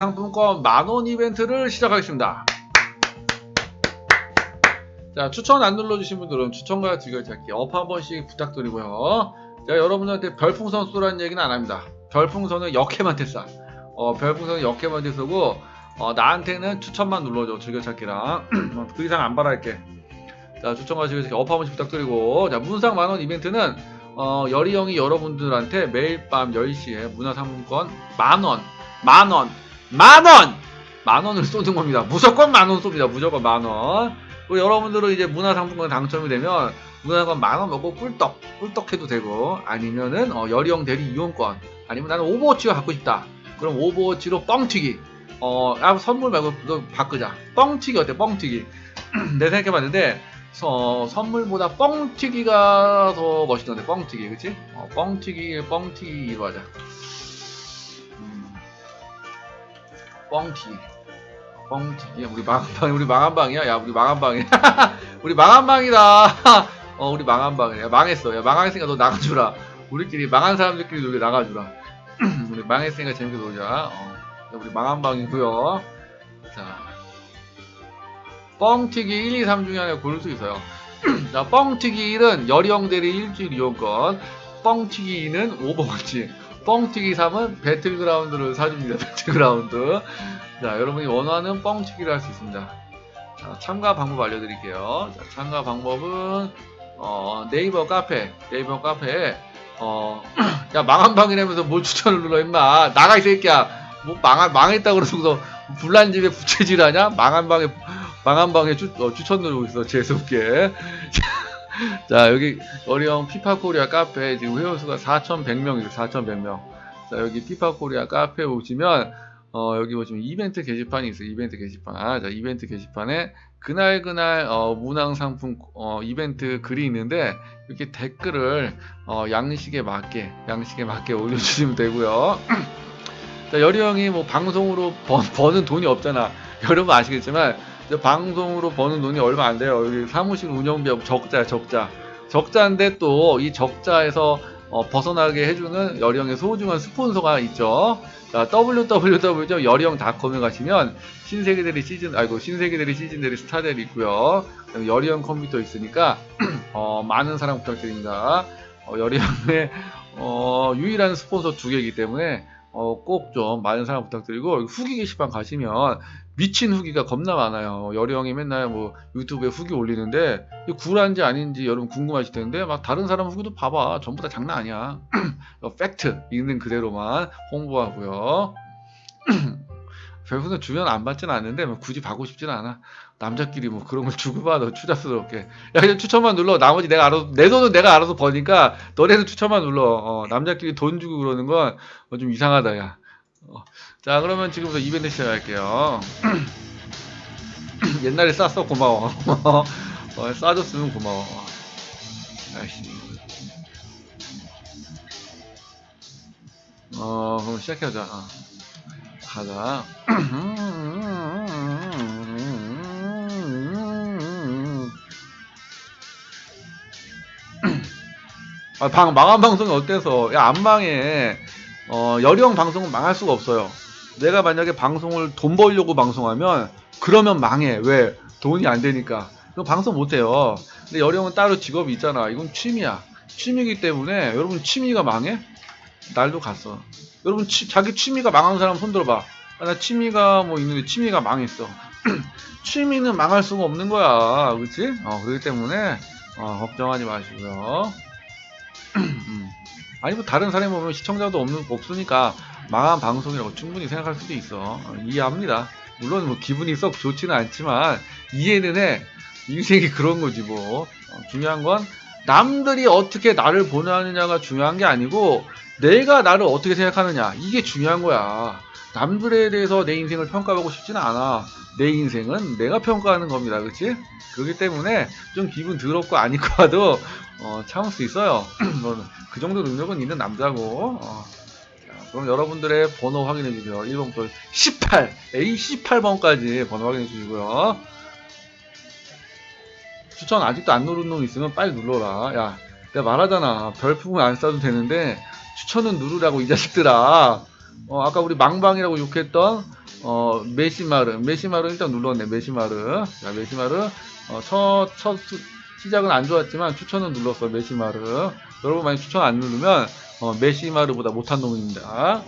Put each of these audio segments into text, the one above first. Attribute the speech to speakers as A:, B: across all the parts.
A: 상품권 만원 이벤트를 시작하겠습니다. 자, 추천 안 눌러주신 분들은 추천과 즐겨찾기 업 한 번씩 부탁드리고요. 자, 여러분들한테 별풍선 쏘라는 얘기는 안 합니다. 별풍선은 역해한테 쏴. 어, 별풍선은 역해한테 쏘고, 어, 나한테는 추천만 눌러줘. 즐겨찾기랑. 어, 그 이상 안 바랄게. 자, 추천과 즐겨찾기 업 한 번씩 부탁드리고, 자, 문상 만원 이벤트는, 어, 열이 형이 여러분들한테 매일 밤 10시에 문화상품권 만원, 만원, 만원! 만원을 쏘는 겁니다. 무조건 만원 쏩니다. 무조건 만원. 또 여러분들은 이제 문화상품권 당첨이 되면 문화상품 만원 먹고 꿀떡, 꿀떡 해도 되고, 아니면은, 어, 열이형 대리 이용권, 아니면 나는 오버워치가 갖고 싶다. 그럼 오버워치로 뻥튀기. 어, 아, 선물 말고 너 바꾸자. 뻥튀기 어때? 뻥튀기. 내가 생각해봤는데, 서, 선물보다 뻥튀기가 더 멋있던데, 뻥튀기. 그치? 어, 뻥튀기, 뻥튀기로 하자. 뻥튀기. 뻥튀기. 우리 망한방, 우리 망한방이야? 야, 우리 망한방이야. 우리 망한방이다. 어, 우리 망한방이야. 야, 망했어. 야, 망했으니까 너 나가주라. 우리끼리 망한 사람들끼리 놀게 나가주라. 우리 망했으니까 재밌게 놀자. 어. 자, 우리 망한방이고요 자, 뻥튀기 1, 2, 3 중에 하나 고를 수 있어요. 자, 뻥튀기 1은 열형 대리 일주일 이용권, 뻥튀기 2는 오버워치, 뻥튀기 3은 배틀그라운드를 사줍니다. 배틀그라운드. 자, 여러분이 원하는 뻥튀기를 할 수 있습니다. 자, 참가 방법 알려드릴게요. 자, 참가 방법은 어, 네이버 카페, 네이버 카페에 어, 야 망한 방이라면서 뭘 추천을 눌러 임마 나가 이 새끼야 뭐 망한 망했다 그러고서 불난 집에 부채질하냐 망한 방에 망한 방에 추, 어, 추천 누르고 있어 재수없게 자 여기 어리형 피파코리아 카페 지금 회원수가 4,100명이죠 4,100명 자 여기 피파코리아 카페 오시면 어, 여기 보시면 이벤트 게시판이 있어요. 이벤트 게시판. 자, 이벤트 게시판에 그날 그날 어, 문항 상품 어, 이벤트 글이 있는데 이렇게 댓글을 어, 양식에 맞게 양식에 맞게 올려주시면 되고요. 자, 여리 형이 뭐 방송으로 번, 버는 돈이 없잖아. 여러분 아시겠지만 방송으로 버는 돈이 얼마 안 돼요. 여기 사무실 운영비하고 적자야 적자. 적자인데 또 이 적자에서 어, 벗어나게 해주는 여리형의 소중한 스폰서가 있죠. 자, www. 여리형닷컴에 가시면 신세계대리 시즌, 아이고, 신세계대리 시즌대리 스타들이 있고요. 여리형 컴퓨터 있으니까, 어, 많은 사랑 부탁드립니다. 어, 여리형의, 어, 유일한 스폰서 두 개이기 때문에, 어, 꼭 좀 많은 사랑 부탁드리고, 후기 게시판 가시면 미친 후기가 겁나 많아요. 여리형이 맨날 뭐 유튜브에 후기 올리는데, 굴한지 아닌지 여러분 궁금하실 텐데, 막 다른 사람 후기도 봐봐. 전부 다 장난 아니야. 어, 팩트 있는 그대로만 홍보하고요. 별풍선 주면 안 받진 않는데 뭐 굳이 받고 싶진 않아. 남자끼리 뭐 그런 걸 주고받아 추잡스럽게. 야 그냥 추천만 눌러. 나머지 내가 알아서 내 돈은 내가 알아서 버니까 너네는 추천만 눌러. 어, 남자끼리 돈 주고 그러는 건 좀 이상하다 야. 어, 자 그러면 지금부터 이벤트 시작할게요. 옛날에 쌌어 고마워. 어, 싸줬으면 고마워. 아이씨. 어, 그럼 시작해보자. 어. 가자. 아, 방, 망한 방송이 어때서? 야, 안 망해. 어, 여령 방송은 망할 수가 없어요. 내가 만약에 방송을 돈 벌려고 방송하면, 그러면 망해. 왜? 돈이 안 되니까. 그럼 방송 못해요. 근데 여령은 따로 직업이 있잖아. 이건 취미야. 취미이기 때문에, 여러분 취미가 망해? 날도 갔어. 여러분 취- 자기 취미가 망한 사람 손 들어봐. 아, 나 취미가 뭐 있는데 취미가 망했어. 취미는 망할 수가 없는 거야, 그렇지? 어 그렇기 때문에 어, 걱정하지 마시고요. 음. 아니 뭐 다른 사람이 보면 시청자도 없는 없으니까 망한 방송이라고 충분히 생각할 수도 있어. 어, 이해합니다. 물론 뭐 기분이 썩 좋지는 않지만 이해는 해. 인생이 그런 거지 뭐. 어, 중요한 건 남들이 어떻게 나를 보느냐가 중요한 게 아니고 내가 나를 어떻게 생각하느냐? 이게 중요한 거야. 남들에 대해서 내 인생을 평가하고 싶지는 않아. 내 인생은 내가 평가하는 겁니다. 그렇지 그렇기 때문에 좀 기분 더럽고 거라도 어, 참을 수 있어요. 너는 그 정도 능력은 있는 남자고. 어. 자, 그럼 여러분들의 번호 확인해 주세요. 1번부터 18 A 18번까지 번호 확인해 주시고요. 추천 아직도 안 누른 놈 있으면 빨리 눌러라. 야 내가 말하잖아. 별풍은 안 써도 되는데 추천은 누르라고 이 자식들아. 어, 아까 우리 망방이라고 욕했던 어, 메시마르. 메시마르 일단 눌렀네. 메시마르. 자, 메시마르. 어, 첫, 첫 수- 시작은 안 좋았지만 추천은 눌렀어. 메시마르. 여러분 만약 추천 안 누르면 어, 메시마르보다 못한 놈입니다.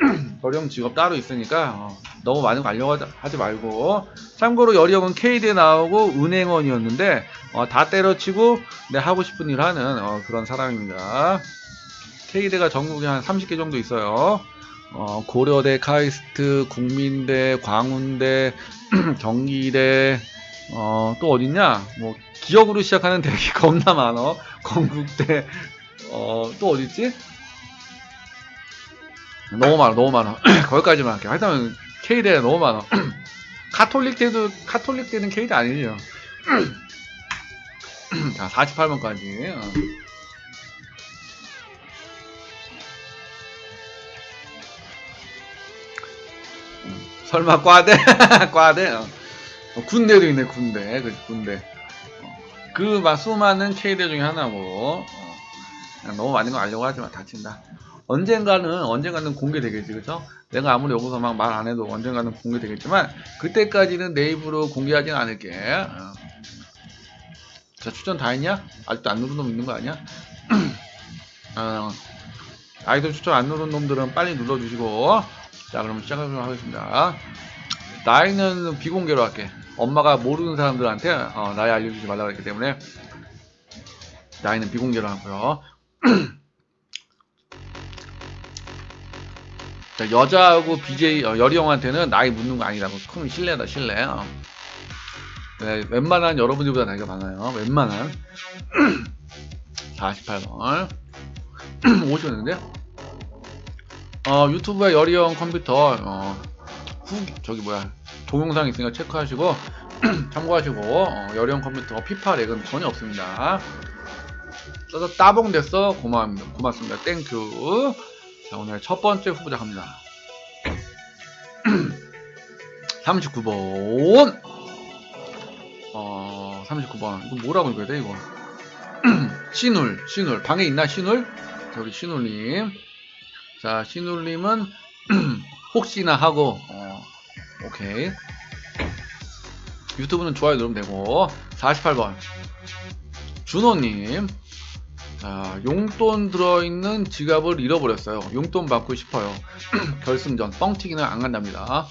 A: 여령 직업 따로 있으니까 어, 너무 많은 거 알려고 하지- 하지 말고 참고로 여령은 K대 나오고 은행원이었는데 어, 다 때려치고 내 하고 싶은 일 하는 어, 그런 사람입니다. K대가 전국에 한 30개 정도 있어요. 어, 고려대, 카이스트, 국민대, 광운대, 경기대, 어, 또 어딨냐? 뭐, 기억으로 시작하는 대학이 겁나 많어. 건국대, 어, 또 어딨지? 너무 많아, 너무 많아. 거기까지만 할게. 하여튼, K대 너무 많아. 카톨릭 대도, 카톨릭 대는 K대 아니죠. 자, 48번까지. 설마 과대? 과대? 어. 어, 군대도 있네, 군대. 그치, 군대. 어. 그, 막, 수많은 K대 중에 하나고, 어. 너무 많은 거 알려고 하지만 다친다. 언젠가는, 언젠가는 공개되겠지, 그쵸? 내가 아무리 여기서 막 말 안 해도 언젠가는 공개되겠지만, 그때까지는 내 입으로 공개하진 않을게. 어. 자, 추천 다 했냐? 아직도 안 누른 놈 있는 거 아니야? 어, 아이돌 추천 안 누른 놈들은 빨리 눌러주시고, 자, 그럼 시작하도록 하겠습니다. 나이는 비공개로 할게. 엄마가 모르는 사람들한테 어, 나이 알려주지 말라고 했기 때문에 나이는 비공개로 하고요. 자, 여자하고 BJ 어, 여리 형한테는 나이 묻는 거 아니라고. 큰 실례다 실례. 어. 네, 웬만한 여러분들보다 나이가 많아요. 웬만한 48번 50원인데 어, 유튜브에 여리형 컴퓨터 어, 후 저기 뭐야 동영상 있으니까 체크하시고 참고하시고 어, 여리형 컴퓨터 피파 렉은 전혀 없습니다. 써서 따봉 됐어 고마웁니다. 고맙습니다. 땡큐. 자 오늘 첫 번째 후보자 갑니다. 39번 어 39번 이거 뭐라고 읽어야 돼 이거 신울 신울 방에 있나 신울 저기 신울님 자 신울님은 혹시나 하고 어, 오케이. 유튜브는 좋아요 누르면 되고 48번. 준호님 자 용돈 들어있는 지갑을 잃어버렸어요. 용돈 받고 싶어요. 결승전 뻥튀기는 안 간답니다.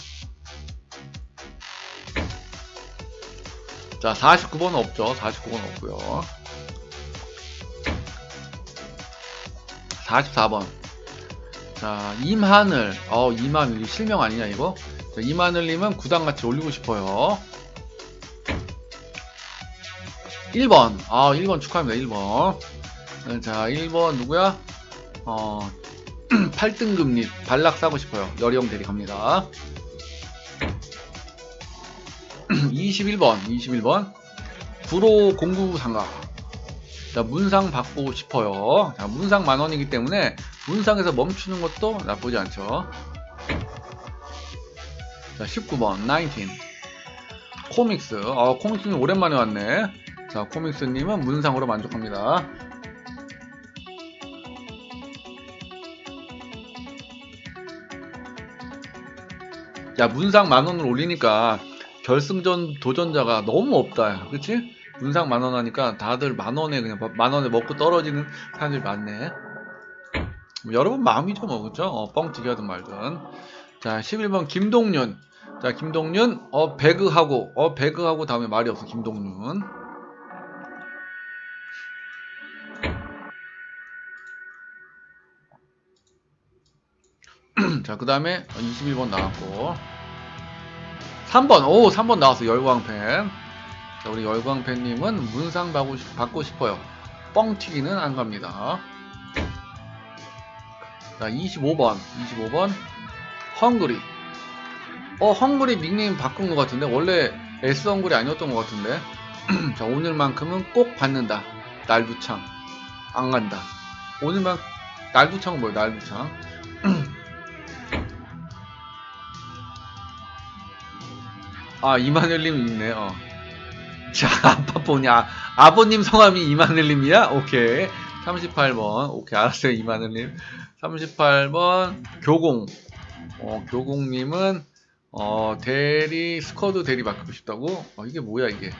A: 자 49번은 없죠. 49번은 없고요. 44번 자, 임하늘. 어, 임하늘. 실명 아니냐, 이거? 자, 임하늘님은 구단같이 올리고 싶어요. 1번. 아, 1번 축하합니다, 1번. 자, 1번 누구야? 어, 8등급님. 발락 사고 싶어요. 여리형 대리 갑니다. 21번. 21번. 구로 공구 상가. 자, 문상 받고 싶어요. 자, 문상 만원이기 때문에 문상에서 멈추는 것도 나쁘지 않죠. 자, 19번, 19. 코믹스. 어, 코믹스님 오랜만에 왔네. 자, 코믹스님은 문상으로 만족합니다. 야, 문상 만원을 올리니까 결승전 도전자가 너무 없다. 야. 그치? 문상 만원 하니까 다들 만원에 그냥 만원에 먹고 떨어지는 사람들이 많네. 뭐 여러분 마음이죠 뭐. 그쵸? 어, 뻥튀기 하든 말든. 자 11번 김동윤. 자 김동윤 어 배그하고 어 배그하고 다음에 말이 없어 김동윤. 자 그 다음에 21번 나왔고. 3번. 오 3번 나왔어 열광팬 자 우리 열광팬님은 문상 받고, 싶- 받고 싶어요. 뻥튀기는 안 갑니다 자, 25번. 25번. 헝그리. 어, 헝그리 닉네임 바꾼 것 같은데? 원래 S 헝그리 아니었던 것 같은데? 자, 오늘만큼은 꼭 받는다. 날두창. 안 간다. 오늘만, 날두창은 뭐야, 날두창? 아, 이마늘님 있네, 어. 자, 아빠 보냐. 아버님 성함이 이마늘님이야? 오케이. 38번. 오케이, 알았어요, 이마늘님. 38번 교공. 어, 교공님은 어, 대리, 스쿼드 대리 맡고 싶다고? 어, 이게 뭐야, 이게.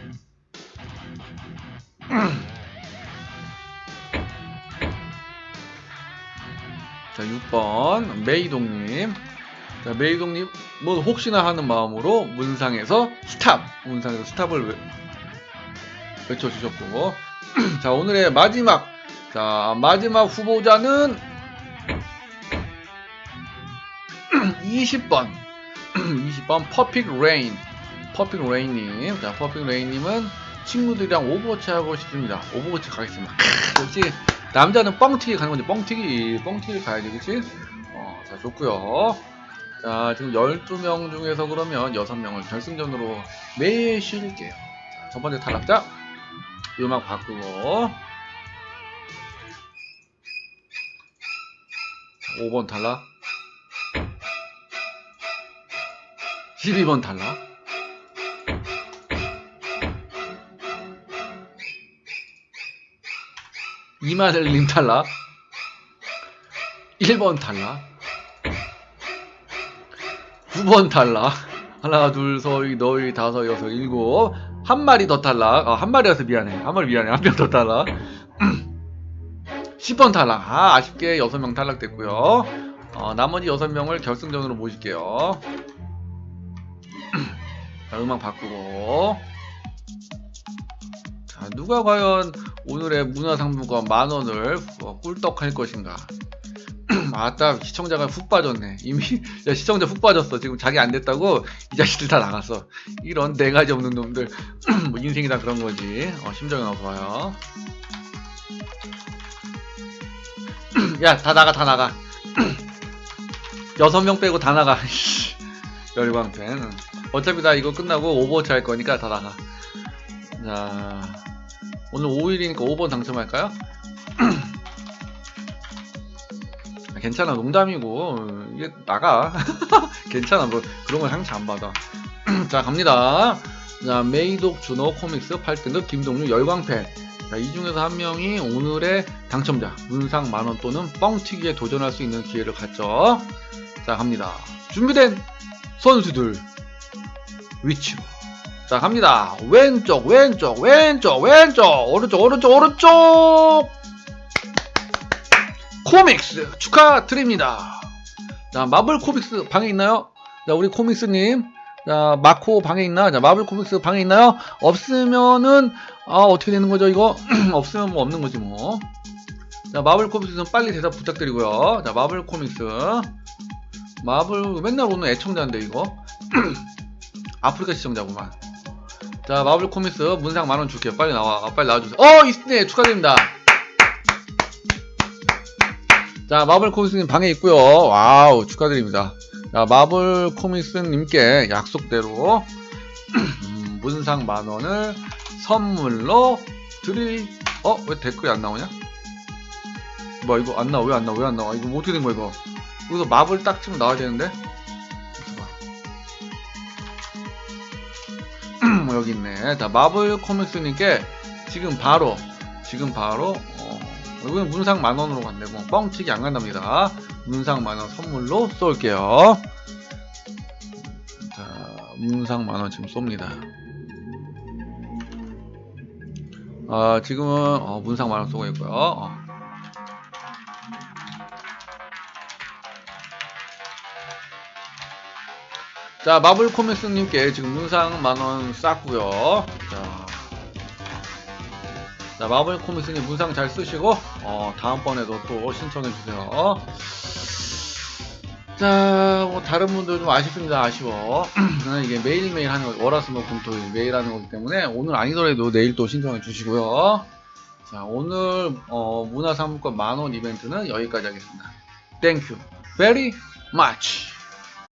A: 자, 6번, 메이동님. 자, 메이동님, 뭐, 혹시나 하는 마음으로 문상에서 스탑! 문상에서 스탑을 외, 외쳐주셨고. 자, 오늘의 마지막. 자, 마지막 후보자는 20번. 20번 퍼픽 레인. 퍼픽 레인님. 자, 퍼픽 레인님은 친구들이랑 오버워치 하고 싶습니다. 오버워치 가겠습니다. 크, 역시 남자는 뻥튀기 가는 건데 뻥튀기 뻥튀기 가야지 그치? 어, 자 좋고요 자 지금 12명 중에서 그러면 6명을 결승전으로 내쉴게요 자, 첫 번째 탈락자 음악 바꾸고 5번 탈락 12번 탈락 이마들님 탈락 1번 탈락 9번 탈락 하나 둘서이 너희 다섯 여섯 일곱. 한 마리 더 탈락 아, 한 마리여서 미안해. 한 마리 미안해. 한 명 더 탈락 10번 탈락. 아 아쉽게 6명 탈락됐고요. 어, 나머지 6명을 결승전으로 모실게요. 자, 음악 바꾸고. 자 누가 과연 오늘의 문화상품권 만원을 어, 꿀떡할 것인가? 아따 시청자가 훅 빠졌네. 이미 야, 시청자 훅 빠졌어. 지금 자기 안 됐다고 이 자식들 다 나갔어. 이런 네 가지 없는 놈들. 뭐 인생이 다 그런 거지. 어, 심정이 나빠요 야 다 나가 다 나가. 여섯 명 빼고 다 나가. 열광팬. 어차피 나 이거 끝나고 오버워치 할 거니까 다 나가. 자 오늘 5일이니까 5번 당첨할까요? 아, 괜찮아 농담이고. 이게 나가. 괜찮아 뭐 그런 건 상처 안 받아. 자 갑니다. 자 메이독 준호 코믹스 8등급 김동률 열광팬 자, 이 중에서 한 명이 오늘의 당첨자 문상 만원 또는 뻥튀기에 도전할 수 있는 기회를 갖죠. 자 갑니다. 준비된 선수들 위치로 자 갑니다. 왼쪽 왼쪽 왼쪽 왼쪽 오른쪽 오른쪽 오른쪽. 코믹스 축하드립니다. 자 마블 코믹스 방에 있나요? 자 우리 코믹스님 자 마코 방에 있나? 자 마블 코믹스 방에 있나요? 없으면은 아 어떻게 되는 거죠 이거? 없으면 뭐 없는 거지 뭐 자 마블 코믹스는 빨리 대답 부탁드리고요. 자 마블 코믹스. 마블 맨날 오는 애청자인데 이거. 아프리카 시청자구만. 자 마블 코믹스 문상 만원 줄게요. 빨리 나와 아, 빨리 나와주세요. 어 있네 축하드립니다. 자 마블 코믹스님 방에 있고요. 와우 축하드립니다 자 마블 코믹스님께 약속대로 음, 문상 만원을 선물로 드릴 어? 왜 댓글이 안 나오냐? 뭐 이거 안 나와 왜 안 나와 왜 안 나와 이거 뭐 어떻게 된 거야 이거 여기서 마블 딱 치면 나와야 되는데 뭐 여기 있네. 자, 마블 코믹스님께 지금 바로, 지금 바로, 어, 여기는 문상 만원으로 간대고, 뻥치기 안 간답니다. 문상 만원 선물로 쏠게요. 자, 문상 만원 지금 쏩니다. 아, 지금은, 어, 문상 만원 쏘고 있고요. 어. 자, 마블 코믹스님께 지금 문상 만원 쌌고요 자, 자, 마블 코믹스님 문상 잘 쓰시고, 어, 다음번에도 또 신청해주세요. 자, 뭐, 다른 분들 좀 아쉽습니다. 아쉬워. 저는 이게 매일매일 하는 거, 월화수목 금토일 매일 하는 거기 때문에, 오늘 아니더라도 내일 또 신청해 주시고요. 자, 오늘, 어, 문화상품권 만원 이벤트는 여기까지 하겠습니다. Thank you very much.